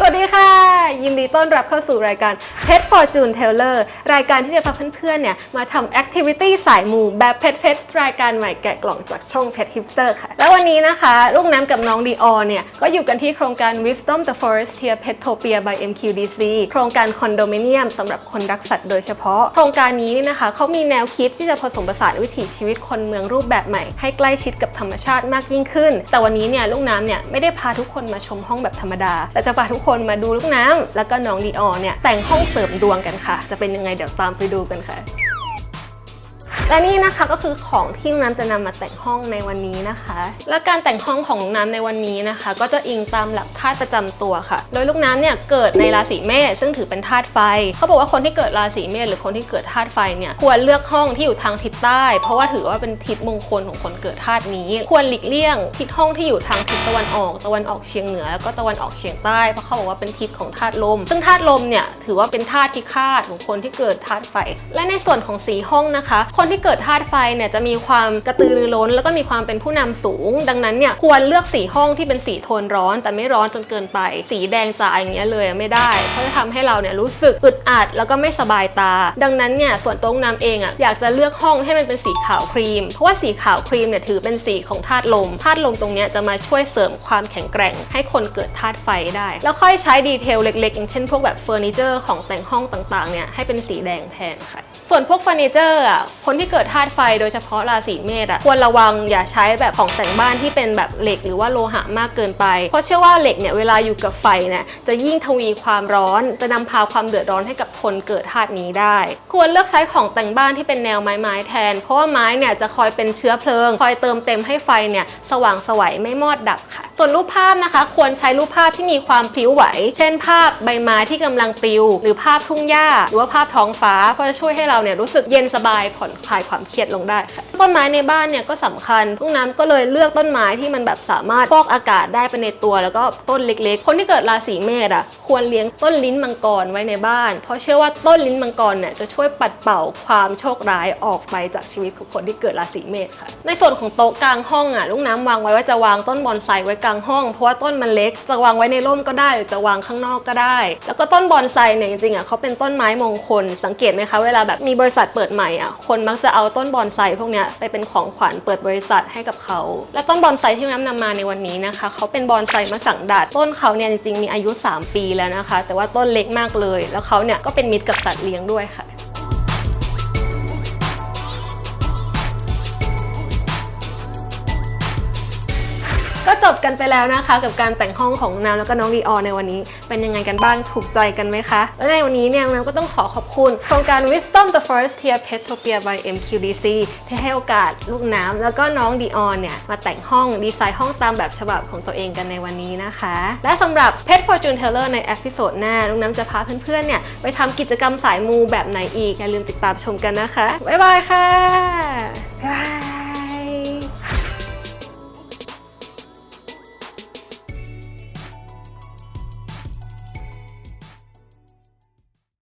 สวัสดีค่ะ ยินดีต้อนรับเข้าสู่รายการ Pet Fortune Teller รายการที่จะพาเพื่อนๆเนี่ยมาทำ activity สายมูแบบเพ t เพ t รายการใหม่แกะกล่องจากช่อง Pet Hipster ค่ะ แล้ววันนี้นะคะ ลูกน้ำกับน้องดีออเนี่ย ก็อยู่กันที่โครงการ Wisdom the Forestier Petopia by MQDC โครงการคอนโดมิเนียมสำหรับคนรักสัตว์โดยเฉพาะ โครงการนี้นี่นะคะ เขามีแนวคิดที่จะผสมผสานวิถีชีวิตคนเมืองรูปแบบใหม่ ให้ใกล้ชิดกับธรรมชาติมากยิ่งขึ้น แต่วันนี้เนี่ยลูกน้ำเนี่ยไม่ได้พาทุกคนมาชมห้องแบบธรรมดาแต่จะพาทุกคนมาดูลูกน้ำแล้วก็น้องดีออเนี่ยแต่งห้องเสริมดวงกันค่ะ จะเป็นยังไงเดี๋ยวตามไปดูกันค่ะ และนี่นะคะก็คือของที่น้ำจะนำมาแต่งห้องในวันนี้นะคะ และการแต่งห้องของน้ำในวันนี้นะคะ ก็จะอิงตามหลักธาตุประจำตัวค่ะ โดยลูกน้ำเนี่ยเกิดในราศีเมษซึ่งถือเป็นธาตุไฟ เขาบอกว่าคนที่เกิดราศีเมษหรือคนที่เกิดธาตุไฟเนี่ยควรเลือกห้องที่อยู่ทางทิศใต้ เพราะว่าถือว่าเป็นทิศมงคลของคนเกิดธาตุนี้ ควรหลีกเลี่ยงทิศห้องที่อยู่ทางทิศตะวันออกตะวันออกเฉียงเหนือแล้วก็ตะวันออกเฉียงใต้เพราะเขาบอกว่าเป็นทิศของธาตุลม ซึ่งธาตุลมเนี่ยถือว่าเป็นธาตุที่คาดของคนที่เกิดธาตุไฟ และในส่วนของสีห้องนะคะ คนที่เกิดธาตุไฟเนี่ยจะมีความกระตือรือร้น แล้วก็มีความเป็นผู้นำสูง ดังนั้นเนี่ยควรเลือกสีห้องที่เป็นสีโทนร้อน แต่ไม่ร้อนจนเกินไป สีแดงจ๋าอย่างเงี้ยเลยไม่ได้ เพราะจะทำให้เราเนี่ยรู้สึกอึดอัดแล้วก็ไม่สบายตา ดังนั้นเนี่ยส่วนตรงน้ำเองอะ่ะอยากจะเลือกห้องให้มันเป็นสีขาวครีม เพราะว่าสีขาวครีมเนี่ยถือเป็นสีของธาตุลมธาตุลมตรงเนี้ยจะมาช่วยเสริมความแข็งแกร่ง ให้คนเกิดธาตุไฟได้ แล้วค่อยใช้ดีเทลเล็กๆอย่างเช่นพวกแบบเฟอร์นิเจอร์ของแต่งห้องต่างๆเนี่ยให้เป็นสีแดงแทนค่ะ ส่วนพวกเฟอร์นิเจอร์อะคนที่เกิดธาตุไฟโดยเฉพาะราศีเมษอะควรระวังอย่าใช้แบบของแต่งบ้านที่เป็นแบบเหล็กหรือว่าโลหะมากเกินไป เพราะเชื่อว่าเหล็กเนี่ยเวลาอยู่กับไฟเนี่ยจะยิ่งทวีความร้อน จะนำพาความเดือดร้อนให้กับคนเกิดธาตุนี้ได้ ควรเลือกใช้ของแต่งบ้านที่เป็นแนวไม้ไม้ๆแทน เพราะว่าไม้เนี่ยจะคอยเป็นเชื้อเพลิง คอยเติมเต็มให้ไฟเนี่ยสว่างสวัยไม่มอดดับค่ะ ส่วนรูปภาพนะคะ ควรใช้รูปภาพที่มีความพลิ้วไหว เช่น ภาพใบไม้ที่กำลังปลิว หรือภาพทุ่งหญ้าหรือว่าภาพท้องฟ้าเพราะจะช่วยให้เราเนี่ยรู้สึกเย็นสบายผ่อนคลายความเครียดลงได้ค่ะ ต้นไม้ในบ้านเนี่ยก็สำคัญห้องน้ำก็เลยเลือกต้นไม้ที่มันแบบสามารถฟอกอากาศได้ไปในตัว แล้วก็ต้นเล็กๆ คนที่เกิดราศีเมษอะ ควรเลี้ยงต้นลิ้นมังกรไว้ในบ้าน เพราะเชื่อว่าต้นลิ้นมังกรเนี่ยจะช่วยปัดเป่าความโชคร้ายออกไปจากชีวิตของคนที่เกิดราศีเมษค่ะ ในส่วนของโต๊ะกลางห้องอะลูกน้ำวางไว้ว่าจะวางต้นบอนไซไว้กลางห้อง เพราะว่าต้นมันเล็กจะวางไว้ในร่มก็ได้หรือจะวางข้างนอกก็ได้ แล้วก็ต้นบอนไซเนี่ยจริงๆอะเขาเป็นต้นไม้มงคล สังเกตไหมคะเวลาแบบมีบริษัทเปิดใหม่อะคนมักจะเอาต้นบอนไซพวกเนี้ยไปเป็นของขวัญเปิดบริษัทให้กับเขา และต้นบอนไซที่น้ำนำมาในวันนี้นะคะเขาเป็นบอนไซมะสังดาดต้นเขาเนี่ยจริงๆมีอายุ 3 ปีแล้วนะคะ แต่ว่าต้นเล็กมากเลย แล้วเขาเนี่ยก็เป็นมิตรกับสัตว์เลี้ยงด้วยค่ะ ก็จบกันไปแล้วนะคะ กับการแต่งห้องของน้ำแล้วก็น้องดีออในวันนี้ เป็นยังไงกันบ้างถูกใจกันไหมคะ และในวันนี้เนี่ยน้ำก็ต้องขอขอบคุณโครงการ Wisdom the First Tier Petopia by MQDC ที่ให้โอกาสลูกน้ำแล้วก็น้องดีออนเนี่ยมาแต่งห้องดีไซน์ห้องตามแบบฉบับของตัวเองกันในวันนี้นะคะ และสำหรับ Pet Fortune Teller ในเอพิโซดหน้าลูกน้ำจะพาเพื่อนๆเนี่ยไปทำกิจกรรมสายมูแบบไหนอีกอย่าลืมติดตามชมกันนะคะบ๊ายบายค่ะบ๊ายบาย